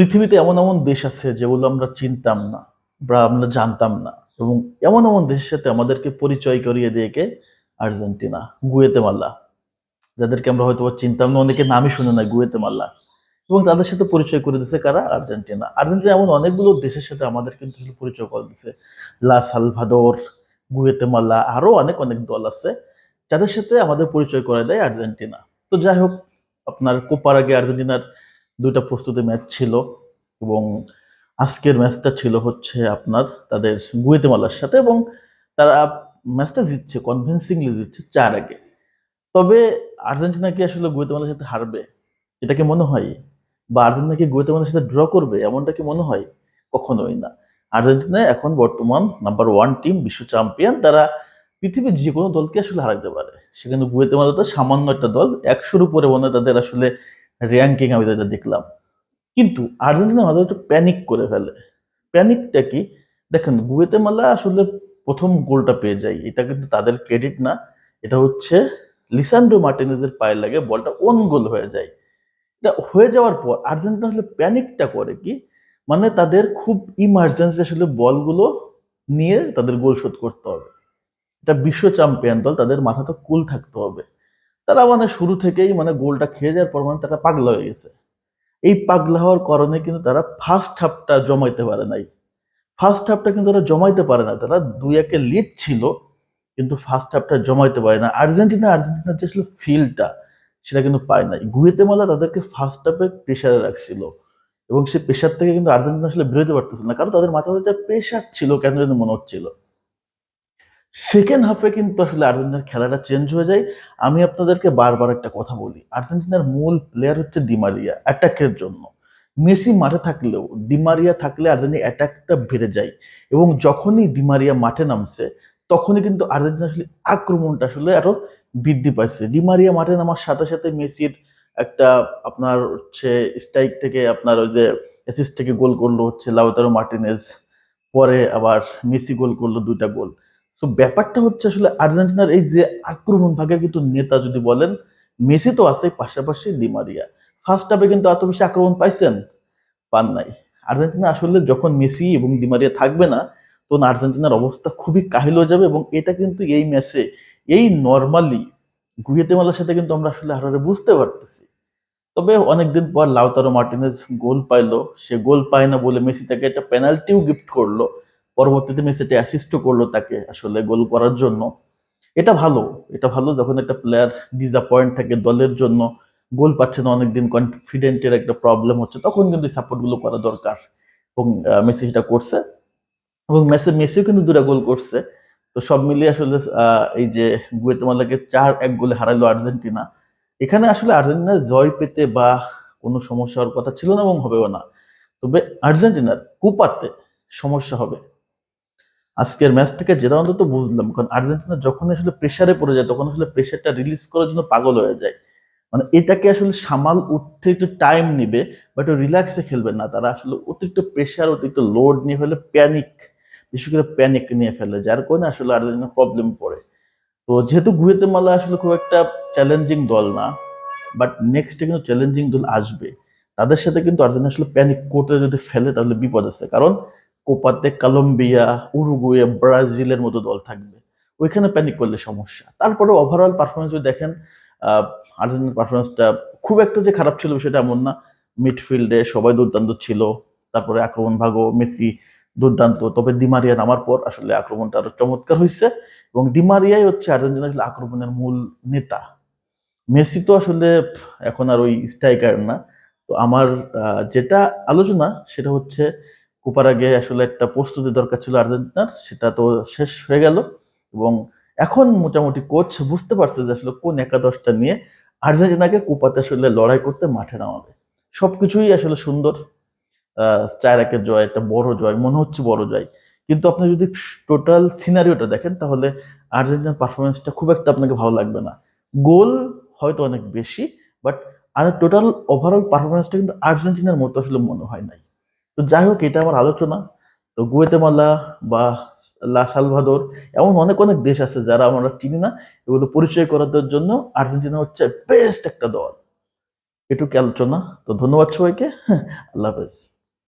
পৃথিবীতে এমন এমন দেশ আছে যেগুলো আমরা চিনতাম না বা আমরা জানতাম না এবং এমন এমন দেশের সাথে আমাদেরকে পরিচয় করিয়ে দিয়ে কে? আর্জেন্টিনা, গুয়েতেমালা, যাদেরকে আমরা হয়তো চিনতাম না, অনেকে নামই শুনে না গুয়েতেমালা। এবং তাদের সাথে পরিচয় করে দিছে কারা? আর্জেন্টিনা। আর্জেন্টিনা এমন অনেকগুলো দেশের সাথে আমাদের কিন্তু পরিচয় করে দিছে। লা সালভাদোর, গুয়েতেমালা, আরও অনেক অনেক দল আছে যাদের সাথে আমাদের পরিচয় করে দেয় আর্জেন্টিনা। তো যাই হোক, আপনার কোপার আগে আর্জেন্টিনার দুইটা প্রস্তুতি ম্যাচ ছিল এবং আজকের ম্যাচটা ছিল হচ্ছে আপনার তাদের গুয়েতেমালার সাথে এবং তারা ম্যাচটা জিতছে কনভিনসিংলি জিতছে চার আগে। তবে আর্জেন্টিনা কি আসলে গুয়েতেমালার সাথে হারবে? এটা কি মনে হয়? বা আর্জেন্টিনা কি গুয়েতেমালার সাথে ড্র করবে? এমনটা কি মনে হয়? কখনোই না। আর্জেন্টিনা এখন বর্তমান নাম্বার ওয়ান টিম বিশ্ব চ্যাম্পিয়ন তারা পৃথিবীর যে কোনো দলকে আসলে হারাতে পারে। সেখানে গুয়েতেমালা তো সামান্য একটা দল, একশোর উপরে মনে তাদের আসলে র্যাঙ্কিং আমি যেটা দেখলাম। কিন্তু আর্জেন্টিনা মাঝে একটু প্যানিক করে ফেলে। প্যানিকটা কি? দেখেন গুয়েতেমালা আসলে প্রথম গোলটা পেয়ে যায়। এটা কিন্তু তাদের ক্রেডিট না। এটা হচ্ছে লিসান্ডো মার্টিনেজের পায়ে লাগে, বলটা ওন গোল হয়ে যায়। এটা হয়ে যাওয়ার পর আর্জেন্টিনা আসলে প্যানিকটা করে কি? মানে তাদের খুব ইমার্জেন্সি আসলে বলগুলো নিয়ে তাদের গোল শোধ করতে হবে। এটা বিশ্ব চ্যাম্পিয়ন দল, তাদের মাথাটা কুল থাকতে হবে। তারা মানে শুরু থেকেই মানে গোলটা খেয়ে যাওয়ার পর মানে তারা পাগলা হয়ে গেছে। এই পাগলা হওয়ার কারণে কিন্তু তারা ফার্স্ট হাফটা জমাইতে পারে নাই। ফার্স্ট হাফটা কিন্তু তারা জমাইতে পারে না তারা দুই একে লিড ছিল, কিন্তু ফার্স্ট হাফটা জমাইতে পারে না আর্জেন্টিনা, আর্জেন্টিনার যে আসলে ফিলটা সেটা কিন্তু পায় নাই। গুয়েতেমালা তাদেরকে ফার্স্ট হাফে প্রেশারে রাখছিল। এবং সেই প্রেশার থেকে কিন্তু আর্জেন্টিনা আসলে বেরোতে পারতেছে না। কারণ তাদের মাথার মধ্যে প্রেশার ছিল কেন যেন মনে হচ্ছিল। সেকেন্ড হাফে কিন্তু আসলে আর্জেন্টিনার খেলাটা চেঞ্জ হয়ে যায়। আমি আপনাদেরকে বারবার একটা কথা বলি, আর্জেন্টিনার মূল প্লেয়ার হচ্ছে ডিমারিয়া অ্যাটাকের জন্য। মেসি মাঠে থাকলেও ডিমারিয়া থাকলে আর্জেন্টিনা অ্যাটাকটা বেড়ে যায় এবং যখনই ডিমারিয়া মাঠে নামছে, তখনই কিন্তু আর্জেন্টিনা আসলে আক্রমণটা আসলে আরও বৃদ্ধি পাচ্ছে ডিমারিয়া মাঠে নামার সাথে সাথে মেসির একটা আপনার হচ্ছে স্ট্রাইক থেকে আপনার ওই যে অ্যাসিস্ট থেকে গোল করল হচ্ছে লাউতারো মার্টিনেজ পরে আবার মেসি গোল করল দুইটা গোল তো ব্যাপারটা হচ্ছে আসলে আর্জেন্টিনার এই যে আক্রমণ ভাগে কিন্তু নেতা যদি বলেন, মেসি তো আছে, পাশাপাশি ডিমারিয়া ফার্স্ট হাফে কিন্তু এত বেশি আক্রমণ পাইছেন? পান নাই। আর্জেন্টিনা আসলে যখন মেসি এবং ডিমারিয়া থাকবে না, তখন আর্জেন্টিনার অবস্থা খুবই কাহিল হয়ে যাবে এবং এটা কিন্তু এই ম্যাচে, এই নর্মালি গুয়েতেমালার সাথে কিন্তু আমরা আসলে হারারে বুঝতে পারতেছি। তবে অনেকদিন পর লাউতারো মার্টিনেজ গোল পাইলো। সে গোল পায় না বলে মেসি তাকে একটা পেনাল্টিও গিফট করল। পরবর্তীতে মেসি এটা অ্যাসিস্টও করল তাকে আসলে গোল করার জন্য। এটা ভালো এটা ভালো যখন একটা প্লেয়ার ডিসঅ্যাপয়েন্ট থাকে দলের জন্য, গোল পাচ্ছে না, অনেকদিন কনফিডেন্টের একটা প্রবলেম হচ্ছে, তখন কিন্তু সাপোর্টগুলো করা দরকার। এবং মেসি সেটা করছে। এবং মেসি, মেসিও কিন্তু দুটা গোল করছে। তো সব মিলিয়ে আসলে এই যে গুয়েতেমালাকে চার এক গোলে হারাইলো আর্জেন্টিনা। এখানে আসলে আর্জেন্টিনা জয় পেতে বা কোনো সমস্যা হওয়ার কথা ছিল না এবং হবেও না। তবে আর্জেন্টিনার কুপাতে সমস্যা হবে। আজকের ম্যাচ থেকে যেটা অন্তত বুঝলাম। কারণ আর্জেন্টিনা যখন আসলে প্রেশারে পড়ে যায়, তখন আসলে প্রেশারটা রিলিজ করার জন্য পাগল হয়ে যায়। মানে এটাকে আসলে সামাল উঠতে একটু টাইম নিবে বাট রিল্যাক্সে খেলবে না। তারা আসলে অতিরিক্ত প্রেশার অতিরিক্ত লোড নিয়ে ফেলে প্যানিক বিশেষ করে প্যানিক নিয়ে ফেলে, যার কারণে আসলে আর্জেন্টিনা প্রবলেম পড়ে। তো যেহেতু গুয়েতেমালা আসলে খুব একটা চ্যালেঞ্জিং দল না বাট নেক্সটে কিন্তু চ্যালেঞ্জিং দল আসবে। তাদের সাথে কিন্তু আর্জেন্টিনা আসলে প্যানিক করতে যদি ফেলে, তাহলে বিপদ আছে। কারণ কোপাতে কলম্বিয়া, উরুগুয়ে, ব্রাজিলের মতো দল থাকবে। ওইখানে প্যানিক করলে সমস্যা। তারপরে ওভারঅল পারফরমেন্স যদি দেখেন আর্জেন্টিনার পারফরমেন্সটা খুব একটা যে খারাপ ছিল সেটা এমন না। মিডফিল্ডে সবাই দুর্দান্ত ছিল। তারপরে আক্রমণ ভাগও, মেসি দুর্দান্ত। তবে ডিমারিয়া নামার পর আসলে আক্রমণটা আরও চমৎকার হয়েছে এবং ডিমারিয়াই হচ্ছে আর্জেন্টিনা আসলে আক্রমণের মূল নেতা। মেসি তো আসলে এখন আর ওই স্ট্রাইকার না। তো আমার যেটা আলোচনা সেটা হচ্ছে কোপার আগে আসলে একটা প্রস্তুতি দরকার ছিল আর্জেন্টিনার, সেটা তো শেষ হয়ে গেল। এবং এখন মোটামুটি কোচ বুঝতে পারছে যে আসলে কোন একাদশটা নিয়ে আর্জেন্টিনাকে কোপাতে আসলে লড়াই করতে মাঠে নামাবে। সব কিছুই আসলে সুন্দর। চার একের জয়, একটা বড় জয়, মনে হচ্ছে বড় জয়। কিন্তু আপনি যদি টোটাল সিনারিওটা দেখেন, তাহলে আর্জেন্টিনার পারফরমেন্সটা খুব একটা আপনাকে ভালো লাগবে না। গোল হয়তো অনেক বেশি বাট আর টোটাল ওভারঅল পারফরমেন্সটা কিন্তু আর্জেন্টিনার মতো আসলে মনে হয় নাই। তো যাই হোক এটা আমার আলোচনা। তো গুয়েতেমালা বা লা সালভাদোর এমন অনেক অনেক দেশ আছে যারা আমরা চিনি না। এগুলো পরিচয় করার জন্য আর্জেন্টিনা হচ্ছে বেস্ট একটা দল। এটুকু আলোচনা। তো ধন্যবাদ সবাইকে। আল্লাহ হাফেজ।